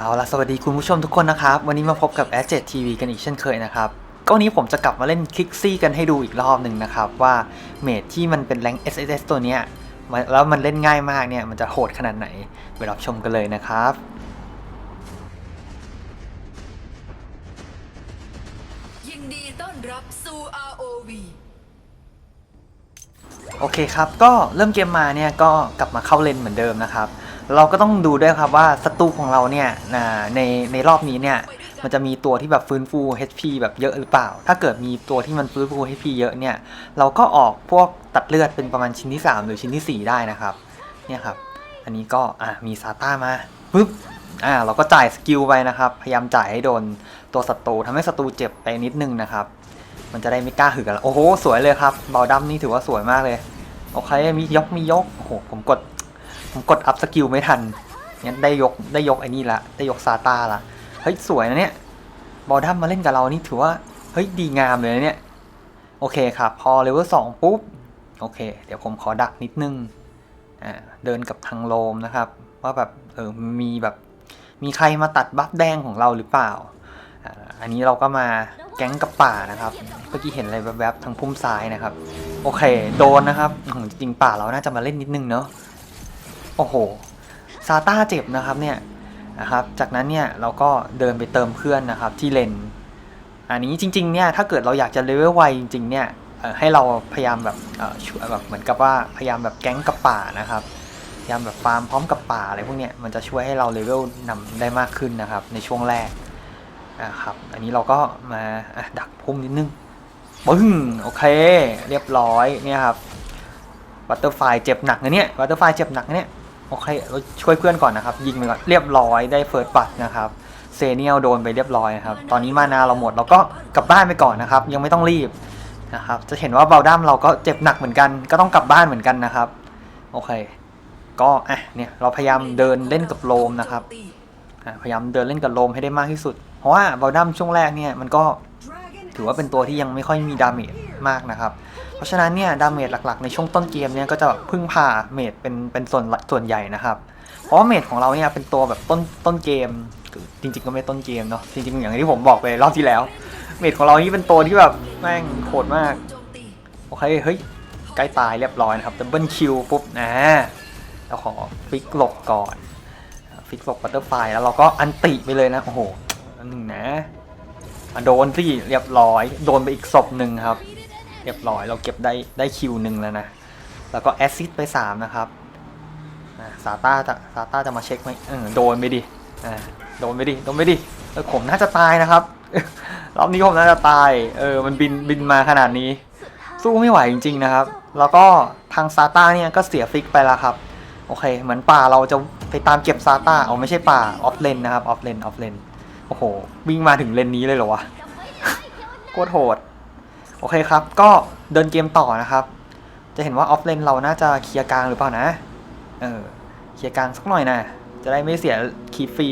เอาละสวัสดีคุณผู้ชมทุกคนนะครับ วันนี้มาพบกับ a 7 TV กันอีกเช่นเคยนะครับก็วันนี้ผมจะกลับมาเล่นคิกซี่กันให้ดูอีกรอบหนึ่งนะครับ ว่าเมดที่มันเป็นแรง SSS ตัวเนี้ยมันแล้วมันเล่นง่ายมากเนี่ย มันจะโหดขนาดไหน ไปรับชมกันเลยนะครับยินดีต้อนรับสู่ ROV โอเคครับ ก็เริ่มเกมมาเนี่ยก็กลับมาเข้าเลนเหมือนเดิมนะครับ เราก็ต้องดูด้วยครับว่าศัตรูของเราเนี่ยในในรอบนี้เนี่ยมันจะมีตัวที่แบบฟื้นฟู HP แบบเยอะหรือเปล่า ถ้าเกิดมีตัวที่มันฟื้นฟู HP เยอะเนี่ย เราก็ออกพวกตัดเลือดเป็นประมาณชิ้นที่ 3 หรือชิ้นทีสี่4 ได้นะครับ เนี่ยครับ อันนี้ก็อะมีซาต้ามาปึ๊บ อ่าเราก็จ่ายสกิลไปนะครับ พยายามจ่ายให้โดนตัวศัตรูทำให้ศัตรูเจ็บไปนิดนึงนะครับ มันจะได้ไม่กล้าหือกันโอ้โห สวยเลยครับ เบาดัมนี่ถือว่าสวยมากเลย โอเค มียกมียก โอ้โห ผมกด ผมกดอัพสกิลไม่ทันงั้นได้ยกได้ยกไอ้นี่ละได้ยกซาตาละเฮ้ยสวยนะเนี่ยบอลดัมมาเล่นกับเรานี่ถือว่าเฮ้ยดีงามเลยนะเนี่ยโอเคครับพอเลเวลสองปุ๊บโอเค เดี๋ยวผมขอดักนิดนึงอ่าเดินกับทางโลมนะครับ ว่าแบบเออมีแบบมีใครมาตัดบัฟแดงของเราหรือเปล่าอ่าอันนี้เราก็มาแก๊งกับป่านะครับเมื่อกี้เห็นอะไรแวบๆทางพุ่มซ้ายนะครับ โอเค โดนนะครับจริงป่าเราน่าจะมาเล่นนิดนึงเนาะ โอ้โหซาต้าเจ็บนะครับเนี่ยนะครับ จากนั้นเนี่ยเราก็เดินไปเติมเพื่อนนะครับที่เลน อันนี้จริงๆเนี่ยถ้าเกิดเราอยากจะเลเวลไวจริงๆเนี่ยให้เราพยายามแบบช่วยแบบเหมือนกับว่าพยายามแบบแก๊งกับป่านะครับพยายามแบบฟาร์มพร้อมกับป่าอะไรพวกเนี้ยมันจะช่วยให้เราเลเวลนำได้มากขึ้นนะครับ ในช่วงแรกนะครับอันนี้เราก็มาดักพุ่มนิดนึงปึ้งโอเค เรียบร้อยเนี่ยครับบัตเตอร์ไฟเจ็บหนักนะเนี่ยบัตเตอร์ไฟเจ็บหนักนะเนี่ย โอเคเราช่วยเพื่อนก่อนนะครับ ยิงไปก่อนเรียบร้อยได้เฟิร์สบัตนะครับเซเนียลโดนไปเรียบร้อยครับ ตอนนี้มานาเราหมดเราก็กลับบ้านไปก่อนนะครับ ยังไม่ต้องรีบนะครับ จะเห็นว่าเบลดัมเราก็เจ็บหนักเหมือนกัน ก็ต้องกลับบ้านเหมือนกันนะครับ โอเค ก็อะเนี่ยเราพยายามเดินเล่นกับโลมนะครับพยายามเดินเล่นกับโลมให้ได้มากที่สุด เพราะว่าเบลดัมช่วงแรกเนี่ยมันก็ถือว่าเป็นตัวที่ยังไม่ค่อยมีดาเมจมากนะครับ เพราะฉะนั้นเนี่ยดาเมจหลักๆ ในช่วงต้นเกมเนี่ยก็จะแบบพึ่งพาเมจเป็นเป็นส่วนส่วนใหญ่นะครับ เพราะว่าเมจของเราเนี่ยเป็นตัวแบบต้นต้นเกม จริง ๆ ก็ไม่ต้นเกมเนาะจริงๆอย่างที่ผมบอกไปรอบที่แล้ว เมจของเรานี่เป็นตัวที่แบบแม่งโหดมากโอเคเฮ้ยใกล้ตายเรียบร้อยนะครับดับเบิลคิวปุ๊บนะเราขอฟิกหลบก่อนฟิกหลบบัตเตอร์ไฟแล้วเราก็อันติไปเลยนะโอ้โหอันหนึ่งนะโดนสิเรียบร้อย โดนไปอีกศพหนึ่งครับ รียบร้อยเราเก็บได้ได้คิวหนึ่งแล้วนะ แล้วก็แอซซิดไปสามนะครับซาต้าจะซาต้าจะมาเช็คไหมเออโดนไปดิโดนไปดิโดนไปดิเออผมน่าจะตายนะครับรอบนี้ผมน่าจะตายเออมันบินบินมาขนาดนี้ สู้ไม่ไหวจริง ๆ นะครับ แล้วก็ทางซาต้าเนี่ยก็เสียฟิกไปแล้วครับโอเค เหมือนป่าเราจะไปตามเก็บซาต้าเอาไม่ใช่ป่าออฟเลนนะครับออฟเลนออฟเลนโอ้โหวิ่งมาถึงเลนนี้เลยเหรอวะโคตรโหด โอเคครับ ก็เดินเกมต่อนะครับ จะเห็นว่าออฟเลนเราน่าจะเคลียร์กลางหรือเปล่านะ เออ เคลียร์กลางสักหน่อยนะ จะได้ไม่เสียคีฟฟรี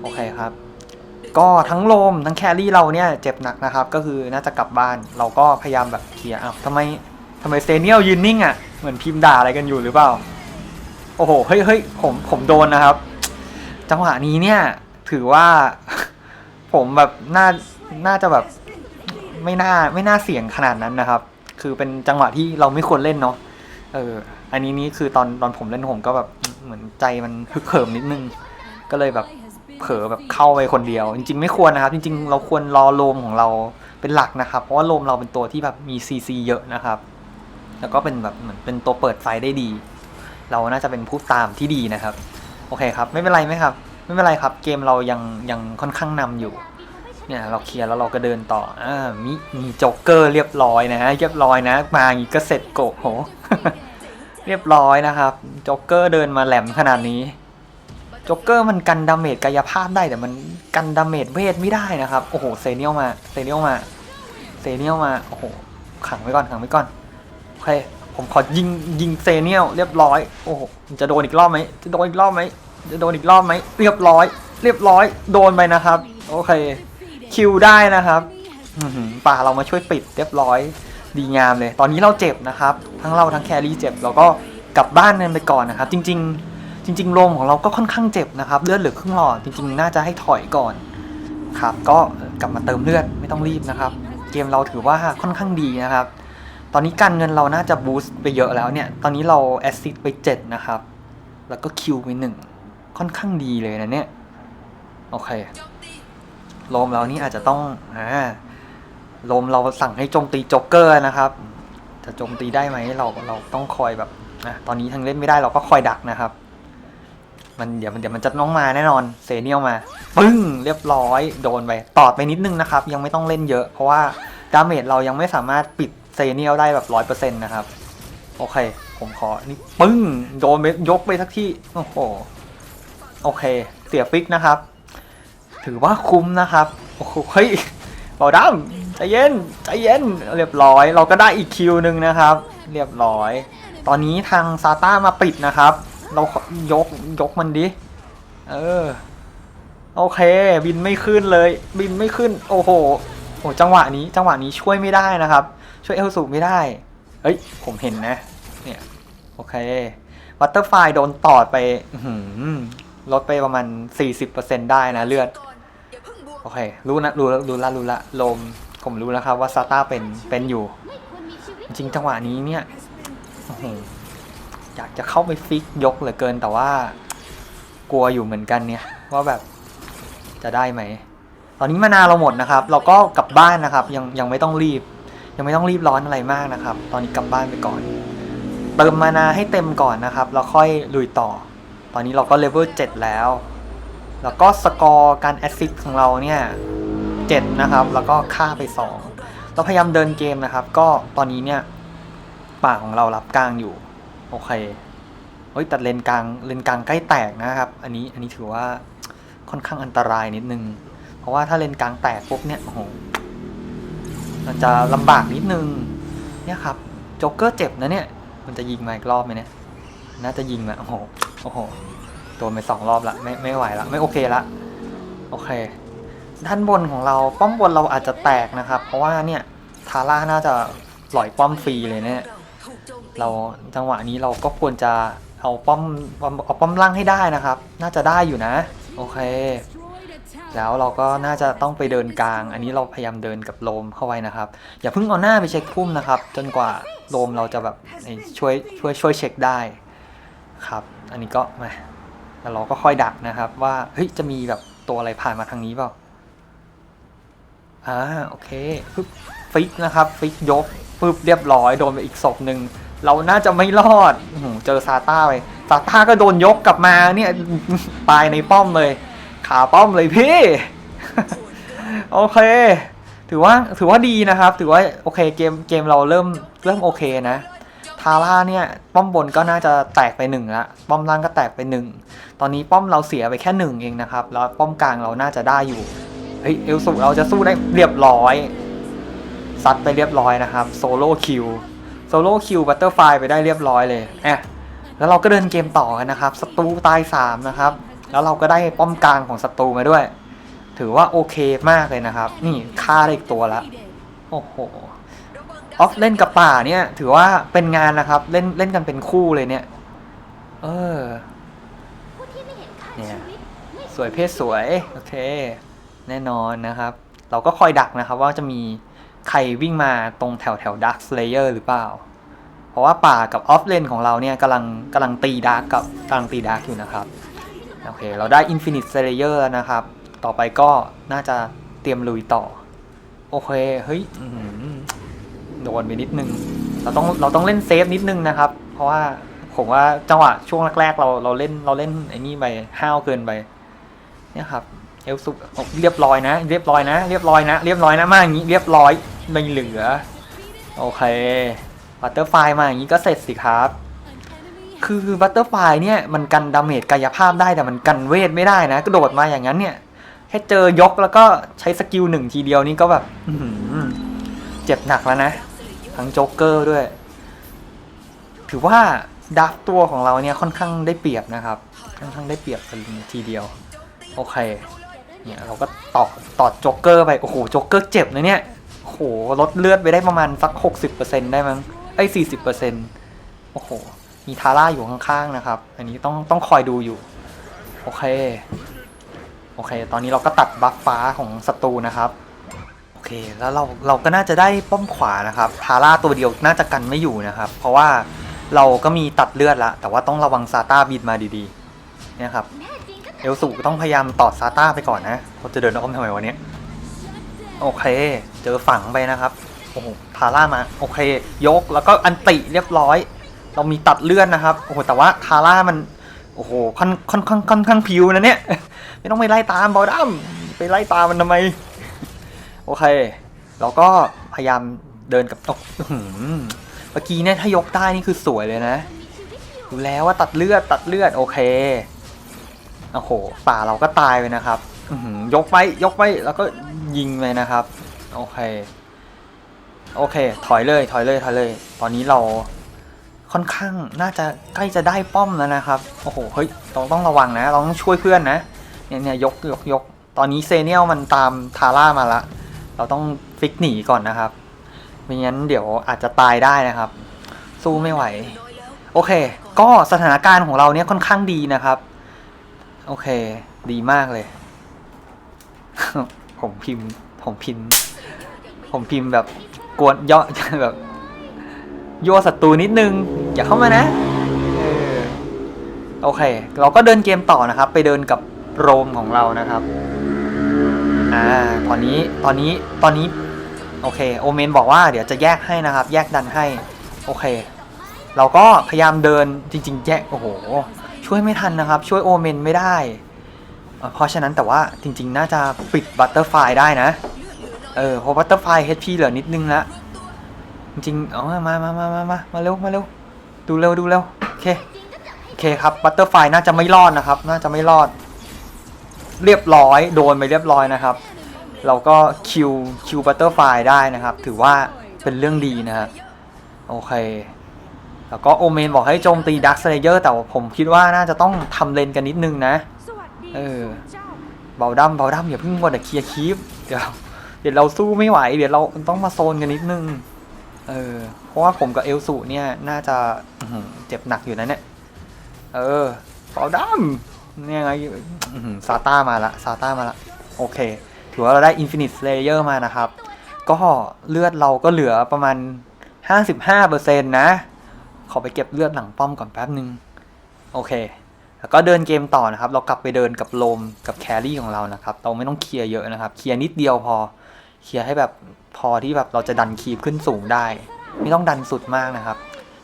โอเคครับ ก็ทั้งโลมทั้งแครี่เราเนี่ยเจ็บหนักนะครับ ก็คือน่าจะกลับบ้าน เราก็พยายามแบบเคลียร์อ้าวทำไมทำไมเซเนียลยืนนิ่งอะ่ะ เหมือนพิมพ์ด่าอะไรกันอยู่หรือเปล่า โอ้โห เฮ้ยเฮ้ยผมผมโดนนะครับ จังหวะนี้เนี่ยถือว่า ผมแบบน่าน่าจะแบบ ไม่น่าไม่น่าเสี่ยงขนาดนั้นนะครับ คือเป็นจังหวะที่เราไม่ควรเล่นเนาะเออ อันนี้นี่คือตอนตอนผมเล่นผมก็แบบเหมือนใจมันฮึกเหิมนิดนึง ก็เลยแบบเผลอแบบเข้าไปคนเดียว จริง ๆ ไม่ควรนะครับ จริง ๆ เราควรรอโลมของเราเป็นหลักนะครับ เพราะว่าโลมเราเป็นตัวที่แบบมีซีซีเยอะนะครับ แล้วก็เป็นแบบเหมือนเป็นตัวเปิดไฟได้ดี เราน่าจะเป็นผู้ตามที่ดีนะครับ โอเคครับ ไม่เป็นไรไหมครับ ไม่เป็นไรครับ เกมเรายังยังค่อนข้างนำอยู่ เนี่ยเราเคลียร์แล้วเราก็เดินต่ออ่ามีมีโจ๊กเกอร์เรียบร้อยนะเรียบร้อยนะมาอย่างงี้ก็เสร็จโกโห เรียบร้อยนะครับโจ๊กเกอร์เดินมาแหลมขนาดนี้โจ๊กเกอร์มันกันดาเมจกายภาพได้แต่มันกันดาเมจเวทไม่ได้นะครับโอ้โหเซเนียลมาเซเนียลมาเซเนียลมาโอ้โหขังไว้ก่อนขังไว้ก่อนโอเคผมขอยิงยิงเซเนียลเรียบร้อยโอ้โหจะโดนอีกรอบไหมจะโดนอีกรอบไหมจะโดนอีกรอบไหมเรียบร้อย เรียบร้อย โดนไปนะครับ โอเค คิวได้นะครับป่าเรามาช่วยปิดเรียบร้อยดีงามเลย ตอนนี้เราเจ็บนะครับ ทั้งเราทั้งแครี่เจ็บเราก็กลับบ้านกันไปก่อนนะครับ จริง ๆ จริงๆลมของเราก็ค่อนข้างเจ็บนะครับ เลือดเหลือครึ่งหลอดจริง ๆ น่าจะให้ถอยก่อนครับ ก็กลับมาเติมเลือดไม่ต้องรีบนะครับ เกมเราถือว่าค่อนข้างดีนะครับ ตอนนี้การเงินเราน่าจะบูสต์ไปเยอะแล้วเนี่ย ตอนนี้เราแอสซิดไป 7 นะครับ แล้วก็คิวไปหนึ่งค่อนข้างดีเลยนะเนี่ย โอเค โลมเรานี่อาจจะต้องอ่าโลมเราสั่งให้โจมตีโจ๊กเกอร์นะครับ จะโจมตีได้ไหมเราเราต้องคอยแบบนะตอนนี้ทั้งเล่นไม่ได้เราก็คอยดักนะครับ มันเดี๋ยวมันเดี๋ยวมันจะน้องมาแน่นอนเซเนียลมาปึ้งเรียบร้อยโดนไปตอดไปนิดนึงนะครับ ยังไม่ต้องเล่นเยอะ เพราะว่าดาเมจเรายังไม่สามารถปิดเซเนียลได้แบบร้อยเปอร์เซ็นต์นะครับโอเค ผมขอนี่ปึ้งโดนยกไปสักที่โอ้โหโอเค เสียฟิกนะครับ ถือว่าคุ้มนะครับโอ้โหเฮ้ยเบาดำใจเย็นใจเย็นเรียบร้อย เราก็ได้อีกคิวหนึ่งนะครับ เรียบร้อย ตอนนี้ทางซาต้ามาปิดนะครับ เรายกยกมันดิเออโอเค บินไม่ขึ้นเลย บินไม่ขึ้น โอ้โหโอ้จังหวะนี้จังหวะนี้ช่วยไม่ได้นะครับ ช่วยเอลสูไม่ได้เฮ้ยผมเห็นนะ เนี่ยโอเควัตเตอร์ไฟโดนตอดไปลดไปประมาณ 40%ได้นะเลือด โอเค รู้นะรู้รู้ละรู้ละลมผมรู้แล้วครับว่าซาต้าเป็นเป็นอยู่ จริงจังหวะนี้เนี่ยอยากจะเข้าไปฟิกยกเหลือเกินแต่ว่า กลัวอยู่เหมือนกันเนี่ย ว่าแบบจะได้ไหมตอนนี้มานาเราหมดนะครับ เราก็กลับบ้านนะครับ ยังยังไม่ต้องรีบ ยังไม่ต้องรีบร้อนอะไรมากนะครับ ตอนนี้กลับบ้านไปก่อนเติมมานาให้เต็มก่อนนะครับแล้วค่อยลุยต่อ ตอนนี้เราก็เลเวล7แล้ว แล้วก็สกอร์การแอสซิสของเราเนี่ย7นะครับ แล้วก็ค่าไป 2 เราพยายามเดินเกมนะครับ ก็ตอนนี้เนี่ยป่าของเรารับกลางอยู่ โอเคเฮ้ยแต่เลนกลางเลนกลางใกล้แตกนะครับ อันนี้อันนี้ถือว่าค่อนข้างอันตรายนิดนึง เพราะว่าถ้าเลนกลางแตกปุ๊บเนี่ยโอ้โหมันจะลำบากนิดนึง เนี่ยครับโจ๊กเกอร์เจ็บนะเนี่ย มันจะยิงมาอีกรอบไหมเนี่ย น่าจะยิงมาโอ้โห โอ้โห โดนไปสองรอบละไม่ไม่ไหวละไม่โอเคละโอเค ด้านบนของเราป้อมบนเราอาจจะแตกนะครับ เพราะว่าเนี่ยทาร่าน่าจะปล่อยป้อมฟรีเลยเนี่ยเราจังหวะนี้เราก็ควรจะเอาป้อมเอาป้อมล่างให้ได้นะครับ น่าจะได้อยู่นะ โอเค แล้วเราก็น่าจะต้องไปเดินกลาง อันนี้เราพยายามเดินกับโลมเข้าไว้นะครับ อย่าเพิ่งเอาหน้าไปเช็คพุ่มนะครับ จนกว่าโลมเราจะแบบช่วยช่วยช่วยเช็คได้ครับ อันนี้ก็มา แล้วเราก็ค่อยดักนะครับ ว่าเฮ้ยจะมีแบบตัวอะไรผ่านมาทางนี้เปล่าอ่าโอเคปึ๊บฟิกนะครับฟิกยกปึ๊บเรียบร้อยโดนไปอีกศพหนึ่งเราน่าจะไม่รอดอื้อหือเจอซาต้าไปซาต้าก็โดนยกกลับมาเนี่ยตายในป้อมเลย ขาป้อมเลยพี่ โอเค ถือว่าถือว่าดีนะครับ ถือว่าโอเคเกมเกมเราเริ่มเริ่มโอเคนะาร่าเนี่ย ป้อมบนก็น่าจะแตกไปหนึ่งละป้อมล่างก็แตกไปหนึ่งตอนนี้ป้อมเราเสียไปแค่หนึ่งเองนะครับ แล้วป้อมกลางเราน่าจะได้อยู่เฮ้ยเอลสุเราจะสู้ได้เรียบร้อยซัดไปเรียบร้อยนะครับโซโล่คิวโซโล่คิวบัตเตอร์ไฟไปได้เรียบร้อยเลยแอะแล้วเราก็เดินเกมต่อกันนะครับศัตรูตายสามนะครับ แล้วเราก็ได้ป้อมกลางของศัตรูมาด้วย ถือว่าโอเคมากเลยนะครับ นี่ฆ่าได้อีกตัวละโอ้โห ออฟเล่นกับป่าเนี่ย ถือว่าเป็นงานนะครับ เล่นเล่นกันเป็นคู่เลยเนี่ย เออเนี่ยสวยเพศสวย โอเค แน่นอนนะครับ เราก็คอยดักนะครับ ว่าจะมีใครวิ่งมาตรงแถวแถวดักสเลเยอร์หรือเปล่า เพราะว่าป่ากับออฟเลนของเราเนี่ยกำลังกำลังตีดาร์กกับกำลังตีดาร์กอยู่นะครับ โอเค เราได้ Infinite Slayer แล้วนะครับ ต่อไปก็น่าจะเตรียมลุยต่อ โอเค เฮ้ยอื้อหือ โดนไปนิดนึง เราต้องเราต้องเล่นเซฟนิดนึงนะครับ เพราะว่าผมว่าจังหวะช่วงแรกๆ เราเราเล่นเราเล่นไอ้นี่ไปห้าวเกินไปเนี่ยครับเอลซุปเรียบร้อยนะ เรียบร้อยนะ เรียบร้อยนะ เรียบร้อยนะมาอย่างนี้เรียบร้อยไม่เหลือ โอเคบัตเตอร์ไฟมาอย่างนี้ก็เสร็จสิครับ คือบัตเตอร์ไฟเนี่ยมันกันดาเมจกายภาพได้แต่มันกันเวทไม่ได้นะกระโดดมาอย่างนั้นเนี่ยแค่เจอยกแล้วก็ใช้สกิลหนึ่งทีเดียวนี่ก็แบบเจ็บหนักแล้วนะ ทั้งโจ๊กเกอร์ด้วย ถือว่าดักตัวของเราเนี่ยค่อนข้างได้เปรียบนะครับ ค่อนข้างได้เปรียบกันทีเดียว โอเค เนี่ยเราก็ตอดตอดโจ๊กเกอร์ไป โอ้โหโจ๊กเกอร์เจ็บนะเนี่ย โอ้โหลดเลือดไปได้ประมาณสัก 60%ได้มั้งไอ้สี่สิบเปอร์เซ็นต์โอ้โห มีทาร่าอยู่ข้างๆนะครับ อันนี้ต้องต้องคอยดูอยู่ โอเค โอเค ตอนนี้เราก็ตัดบัฟฟ้าของศัตรูนะครับ เค แล้วเราเราก็น่าจะได้ป้อมขวานะครับทาร่าตัวเดียวน่าจะกันไม่อยู่นะครับ เพราะว่าเราก็มีตัดเลือดละ แต่ว่าต้องระวังซาต้าบินมาดีๆเนี่ยครับเอลสุต้องพยายามตอดซาต้าไปก่อนนะเขาจะเดินอ้อมทำไมวะเนี้ยโอเค เจอฝังไปนะครับโอ้โหทาร่ามาโอเค ยกแล้วก็อันติเรียบร้อย เรามีตัดเลือนนะครับโอ้โหแต่ว่าทาร่ามันโอ้โหค่อนค่อนค่อนค่อนข้างผิวนะเนี่ย ไม่ต้องไปไล่ตามบอลดัมไปไล่ตามมันทำไม โอเค เราก็พยายามเดินกับโอ้อื้อหือเมื่อกี้เนี่ยถ้ายกได้นี่คือสวยเลยนะดูแล้วว่าตัดเลือดตัดเลือดโอเคโอ้โหป่าเราก็ตายไปนะครับอืยกไปยกไปแล้วก็ยิงเลยนะครับ โอเค โอเค ถอยเลยถอยเลยถอยเลย ตอนนี้เราค่อนข้างน่าจะใกล้จะได้ป้อมแล้วนะครับ โอ้โหเฮ้ยต้องต้องระวังนะ เราต้องช่วยเพื่อนนะเนี่ยเนี่ยยกยกยกตอนนี้เซเนียลมันตามทาร่ามาละ เราต้องฟิกหนีก่อนนะครับไม่งั้นเดี๋ยวอาจจะตายได้นะครับ สู้ไม่ไหว โอเค ก็สถานการณ์ของเราเนี่ยค่อนข้างดีนะครับ โอเค ดีมากเลย ผมพิมพ์ผมพิมพ์ ผมพิมพ์แบบกวนยาะแบบยั่วศัตรูนิดนึง อย่าเข้ามานะโอเค เราก็เดินเกมต่อนะครับ ไปเดินกับโรมของเรานะครับ อ่าตอนนี้ตอนนี้ตอนนี้โอเคโอเมนบอกว่าเดี๋ยวจะแยกให้นะครับ แยกดันให้โอเค เราก็พยายามเดินจริง ๆ แยกโอ้โห ช่วยไม่ทันนะครับ ช่วยโอเมนไม่ได้ เพราะฉะนั้นแต่ว่าจริง ๆ น่าจะปิดบัตเตอร์ไฟได้นะ เออเพราะบัตเตอร์ไฟ HP เหลือนิดนึงละจริงๆเอามามามามามามาเร็วมาเร็วดูเร็วดูเร็วโอเคโอเคครับบัตเตอร์ไฟน่าจะไม่รอดนะครับ น่าจะไม่รอด เรียบร้อยโดนไปเรียบร้อยนะครับ เราก็คิวคิวบัตเตอร์ไฟได้นะครับ ถือว่าเป็นเรื่องดีนะครับโอเค แล้วก็โอเมนบอกให้โจมตีดักสเลเยอร์แต่ว่าผมคิดว่าน่าจะต้องทำเลนกันนิดนึงนะ เออเบาดัมเบาดัมอย่าเพิ่งมัวแต่เคลียร์คีฟเดี๋ยวเดี๋ยวเราสู้ไม่ไหว เดี๋ยวเราต้องมาโซนกันนิดนึง เออ เพราะว่าผมกับเอลสุเนี่ยน่าจะเจ็บหนักอยู่นะเนี่ย เออเบาดัม เนี่ยไงอื้อหือซาต้ามาละซาต้ามาละโอเค ถือว่าเราได้อินฟินิตเลเยอร์มานะครับ ก็เลือดเราก็เหลือประมาณ 55%นะ ขอไปเก็บเลือดหลังป้อมก่อนแป๊บนึง โอเค แล้วก็เดินเกมต่อนะครับ เรากลับไปเดินกับโลมกับแครี่ของเรานะครับ เราไม่ต้องเคลียร์เยอะนะครับ เคลียร์นิดเดียวพอ เคลียร์ให้แบบพอที่แบบเราจะดันคีบขึ้นสูงได้ ไม่ต้องดันสุดมากนะครับ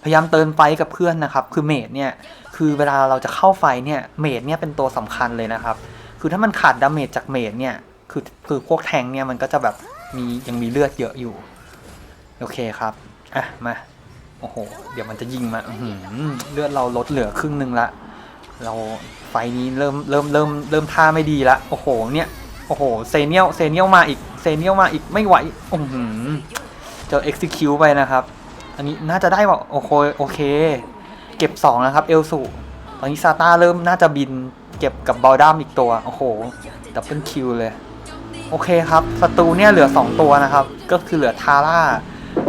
พยายามเติมไฟกับเพื่อนนะครับ คือเมดเนี่ย คือเวลาเราจะเข้าไฟเนี่ยเมดเนี่ยเป็นตัวสำคัญเลยนะครับ คือถ้ามันขาดดาเมจจากเมดเนี่ยคือคือพวกแทงเนี่ยมันก็จะแบบมียังมีเลือดเยอะอยู่ โอเคครับ อะมาโอ้โห เดี๋ยวมันจะยิงมาอืเลือดเราลดเหลือครึ่งหนึ่งละ เราไฟนี้เริ่มเริ่มเริ่มเริ่มท่าไม่ดีละ โอ้โห เนี่ย โอ้โห เซเนียล เซเนียลมาอีก เซเนียลมาอีก ไม่ไหวโอ้โหเจอ execute ไปนะครับ อันนี้น่าจะได้ว่าโอเค โอเค เก็บ2นะครับ เอลสูตอนนี้ซาต้าเริ่มน่าจะบินเก็บกับบอลดัมอีกตัว โอ้โห ดับเบิลคิวเลย โอเคครับศัตรูเนี่ยเหลือ 2 ตัวนะครับ ก็คือเหลือทาร่า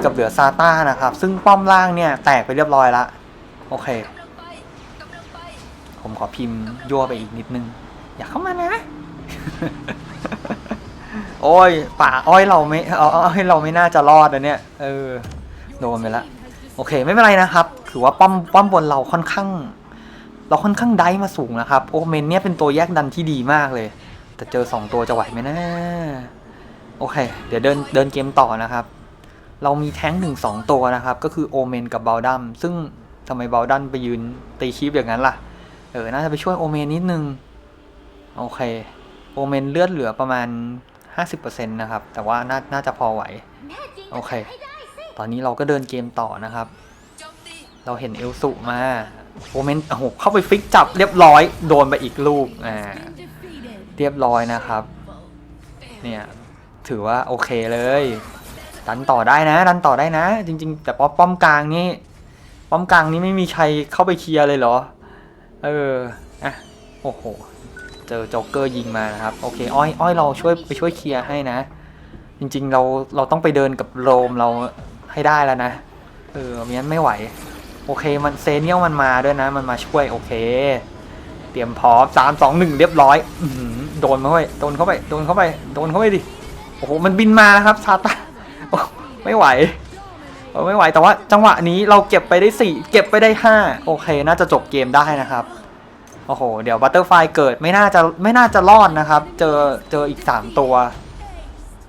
กับเหลือซาต้านะครับ ซึ่งป้อมล่างเนี่ยแตกไปเรียบร้อยละ โอเค ผมขอพิมพ์ยั่วไปอีกนิดนึง อย่าเข้ามานะ โอ้ย ป่าอ้อยเราไม่อาอ้อยเราไม่น่าจะรอดนะเนี่ย เออ โดนไปละ โอเค ไม่เป็นไรนะครับ ถือว่าป้อมป้อมบนเราค่อนข้าง เราค่อนข้างได้มาสูงนะครับ โอเมนเนี่ยเป็นตัวแยกดันที่ดีมากเลย แต่เจอสองตัวจะไหวไหมนะ โอเค เดี๋ยวเดินเดินเกมต่อนะครับ เรามีแท้งหนึ่งสองตัวนะครับ ก็คือโอเมนกับบาลดัมซึ่งทำไมบาลดัมไปยืนตีคีบอย่างนั้นล่ะ เออ น่าจะไปช่วยโอเมนนิดนึง โอเค โอเมนเลือดเหลือประมาณ 50%นะครับ แต่ว่าน่าน่าจะพอไหว โอเค ตอนนี้เราก็เดินเกมต่อนะครับ เราเห็นเอลสุมาโอเมนโอ้โหเข้าไปฟิกจับเรียบร้อย โดนไปอีกลูกอ่าเรียบร้อยนะครับ เนี่ยถือว่าโอเคเลย ดันต่อได้นะ ดันต่อได้นะ จริง ๆ แต่ป้อมป้อมกลางนี่ป้อมกลางนี่ไม่มีใครเข้าไปเคลียร์เลยเหรอ เอออะโอ้โหเจอโจ๊กเกอร์ยิงมานะครับโอเคอ้อยอ้อยเราช่วยไปช่วยเคลียร์ให้นะ จริง ๆ เราเราต้องไปเดินกับโรมเราให้ได้แล้วนะเออไม่งั้นไม่ไหว โอเคมันเซเนียลมันมาด้วยนะ มันมาช่วยโอเค เตรียมพร้อมสามสองหนึ่งเรียบร้อยอโดนเข้าไปโดนเข้าไปโดนเข้าไปโดนเข้าไปดิโอ้โหมันบินมานะครับซาตาไม่ไหวไม่ไหวแต่ว่าจังหวะนี้เราเก็บไปได้สี่เก็บไปได้ห้าโอเค น่าจะจบเกมได้นะครับโอ้โห เดี๋ยวบัตเตอร์ไฟเกิดไม่น่าจะไม่น่าจะรอดนะครับ เจอเจออีกสามตัว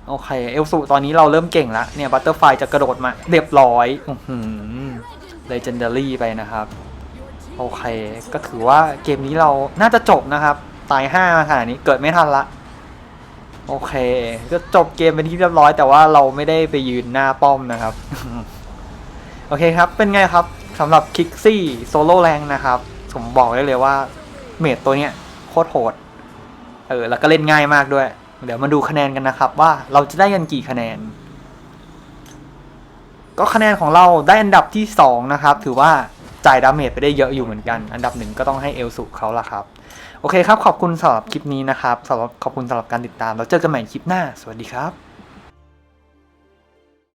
โอเคเอลสูตอนนี้เราเริ่มเก่งแล้วเนี่ยบัตเตอร์ไฟจะกระโดดมาเรียบร้อยอื อหือเลเจนดารี่ไปนะครับ โอเค ก็ถือว่าเกมนี้เราน่าจะจบนะครับ ตายห้ามาขนาดนี้เกิดไม่ทันละ โอเค ก็จบเกมเป็นที่เรียบร้อย แต่ว่าเราไม่ได้ไปยืนหน้าป้อมนะครับ โอเคครับ เป็นไงครับสำหรับคิกซี่โซโล่แรงนะครับ ผมบอกได้เลยว่าเมดตัวเนี้ยโคตรโหด เออ แล้วก็เล่นง่ายมากด้วย เดี๋ยวมาดูคะแนนกันนะครับ ว่าเราจะได้กันกี่คะแนน ก็คะแนนของเราได้อันดับที่ 2 นะครับ ถือว่าจ่ายดาเมจไปได้เยอะอยู่เหมือนกัน อันดับหนึ่งก็ต้องให้เอลสุเขาละครับ โอเคครับ ขอบคุณสำหรับคลิปนี้นะครับสำหรับขอบคุณสำหรับการติดตาม เราเจอกันใหม่คลิปหน้า สวัสดีครับ